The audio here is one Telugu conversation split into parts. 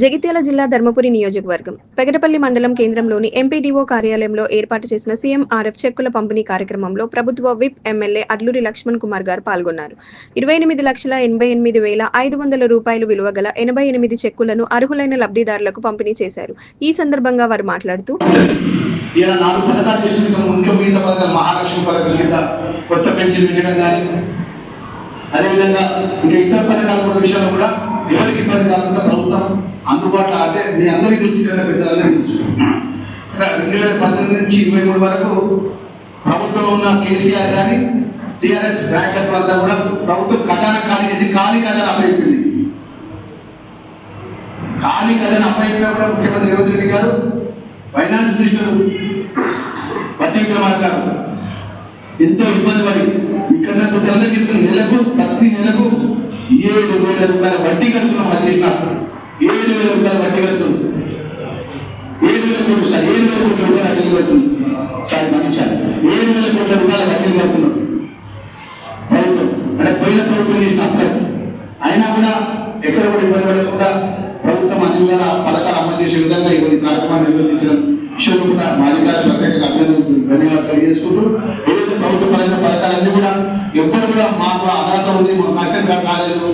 జగిత్యాల జిల్లా ధర్మపురి నియోజకవర్గం పెగటపల్లి మండలం కేంద్రంలోని ఎంపీడీఓ కార్యాలయంలో ఏర్పాటు చేసిన సీఎంఆర్ఎఫ్ చెక్కుల పంపిణీ కార్యక్రమంలో ప్రభుత్వ విప్ ఎమ్మెల్యే అడ్లూరి లక్ష్మణ్ కుమార్ గారు పాల్గొన్నారు. ఇరవై ఎనిమిది లక్షల ఎనభై ఎనిమిది వేల ఐదు వందల రూపాయలు విలువ గల ఎనభై ఎనిమిది చెక్కులను అర్హులైన లబ్ధిదారులకు పంపిణీ చేశారు. ఈ సందర్భంగా వారు మాట్లాడుతూ అదేవిధంగా ఇంకా ఇతర పథకాల విషయంలో కూడా ఎవరికి ఇబ్బంది కాకుండా ప్రభుత్వం అందుబాటులో అంటే మీ అందరికీ తెలుసు ఇక్కడ పెద్దలందరికీ తెలుసు రెండు వేల పద్దెనిమిది నుంచి ఇరవై మూడు వరకు ప్రభుత్వంలో ఉన్న కేసీఆర్ కానీ టీఆర్ఎస్ బ్రాకెట్ అంతా కూడా ప్రభుత్వం ఖజానా ఖాళీ చేసి ఖాళీ ఖజానా అప్పయిపోయింది ఖాళీ ఖజానా అప్పయిపోయినా కూడా ముఖ్యమంత్రి రేవంత్ రెడ్డి గారు ఫైనాన్స్ మినిస్టర్ పట్టి విక్రమార్క గారు ఎంతో ఇబ్బంది పడి ఇక్కడ నాకు తెలంగాణ నెలకు ప్రతి నెలకు ఏడు వేల రూపాయల వడ్డీ ఖర్చులు అది చేసిన ఏడు వేల రూపాయల వడ్డీ కడుతుంది ఏడు వేల కోట్లు సార్ ఏడు వేల కోట్ల రూపాయలు వడ్డీ కడుతుంది సార్ మన్నించాలి ఏడు వేల కోట్ల రూపాయల వడ్డీలు కడుతున్నారు ప్రభుత్వం అంటే పోయిన ప్రభుత్వం చేసిన అప్లై అయినా కూడా ఎక్కడ కూడా ఇబ్బంది పడకుండా ప్రభుత్వం అన్ని విధాల పథకాలు అమలు చేసే విధంగా ఈ కార్యక్రమాన్ని నిర్వహించడం. విషయంలో కూడా మా అధికారులు ప్రత్యేకంగా అభినందన ధన్యవాదాలు తెలియజేసుకుంటూ ఎప్పుడు కూడా మాకు అర్హత ఉంది మాకు రేషన్ కార్డు రాలేదు.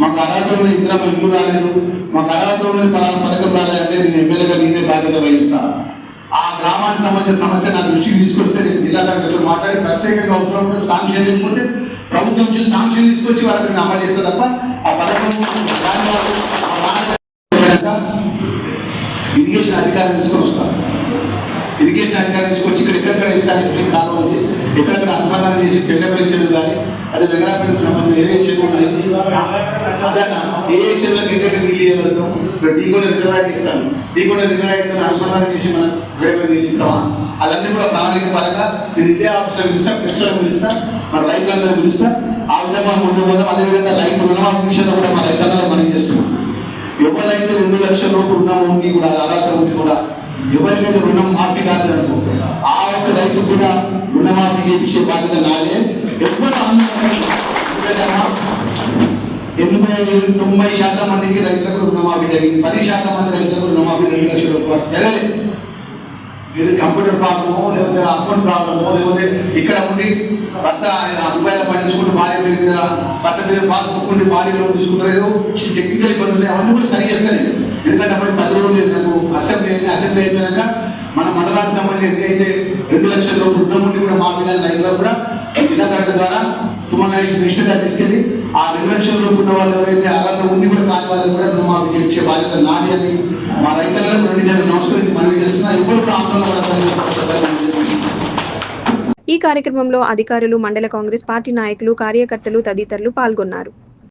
మాకు అర్హత ఉన్న ఇద్దరు ఇల్లు రాలేదు. మాకు అర్హత ఉన్న పలానా పథకం రాలేదంటే నేను ఎమ్మెల్యేగా నేనే బాధ్యత వహిస్తా. ఆ గ్రామానికి సంబంధించిన సమస్య నా దృష్టికి తీసుకొస్తే నేను జిల్లా కలెక్టర్తో మాట్లాడి ప్రత్యేకంగా అవసరం ఉంటే సాంక్షన్ లేకపోతే ప్రభుత్వం నుంచి సాంక్షన్ తీసుకొచ్చి వాళ్ళకి అమలు చేస్తే తప్ప ఆ పథకం ఇరిగేషన్ అధికారం తీసుకొని వస్తారు ఇరిగేషన్ అధికారం తీసుకొచ్చి ఇక్కడ ఎక్కడెక్కడ ఇష్టానికి కాలం ఉంది. ఎక్కడెక్కడ అనుసంధానం చేసి టెండ పరీక్షలు కానీ అదే వెంగళాపేటకు సంబంధించి ఏ చెరువు ఉన్నాయి ఏ చెరువులకు ఎక్కడ నీళ్ళు ఇవ్వగలుగుతాం ఇక్కడ ఢీకొండ రిజర్వాయర్ ఇస్తాం ఢీకొండ రిజర్వాయర్తో అనుసంధానం చేసి మనం ఎక్కడెక్కడ నీళ్ళు ఇస్తామా అదన్నీ కూడా ప్రణాళిక పరంగా నేను ఇదే ఆఫీసర్ పిలుస్తా ప్రెసిడెంట్ పిలుస్తా మన రైతులందరూ పిలుస్తా ఆ విధంగా మనం ముందుకు పోదాం. అదేవిధంగా రైతు రుణమాఫీ విషయంలో కూడా మన రైతాంగాలు మనం చేస్తున్నాం. ఎవరైతే రెండు లక్షల లోపు రుణం ఉండి కూడా అర్హత ఉండి కూడా ఎవరికైతే రుణం మాఫీ కాలేదనుకో ఆ ఒక్క రైతు కూడా రుణమాఫీ చేయించే బాధ్యత నాదే. ఎప్పుడు ఆందోళన ఎనభై తొంభై శాతం మందికి రైతులకు రుణమాఫీ జరిగింది. పది శాతం మంది రైతులకు రుణమాఫీ రెండు లక్షల రూపాయలు జరగలేదు ఇది కంప్యూటర్ ప్రాబ్లమో లేకపోతే అకౌంట్ ప్రాబ్లమో లేకపోతే ఇక్కడ ఉండి భర్త దుబాయ్లో పండించుకుంటూ భార్య పేరు మీద భర్త మీద పాస్బుక్ ఉండి భార్య లోన్ తీసుకుంటారు. టెక్నికల్ ఇబ్బంది ఉన్నాయి అవన్నీ కూడా సరి చేస్తాను ఎందుకంటే అప్పుడు పది రోజులు నాకు అసెంబ్లీ అయింది. అసెంబ్లీ అయిపోయాక మన సంబంధించి ఎక్కడైతే రెండు లక్షల లోపు ఉండి కూడా మాఫీ కానీ రైతులకు కూడా జిల్లా కలెక్టర్ ద్వారా తుమ్మల మినిస్టర్ గారు తీసుకెళ్ళి ఆ రెండు లక్షల లోపు ఉన్న వాళ్ళు ఎవరైతే అర్హత ఉండి కూడా కాని వాళ్ళు కూడా రుణమాఫీ చేయించే బాధ్యత నాది అని మా రైతులకు రెండు జనం నమస్కరించి మనవి చేస్తున్నా. ఎవరు కూడా ఆందోళన పడతారని ఈ కార్యక్రమంలో అధికారులు మండల కాంగ్రెస్ పార్టీ నాయకులు కార్యకర్తలు తదితరులు పాల్గొన్నారు.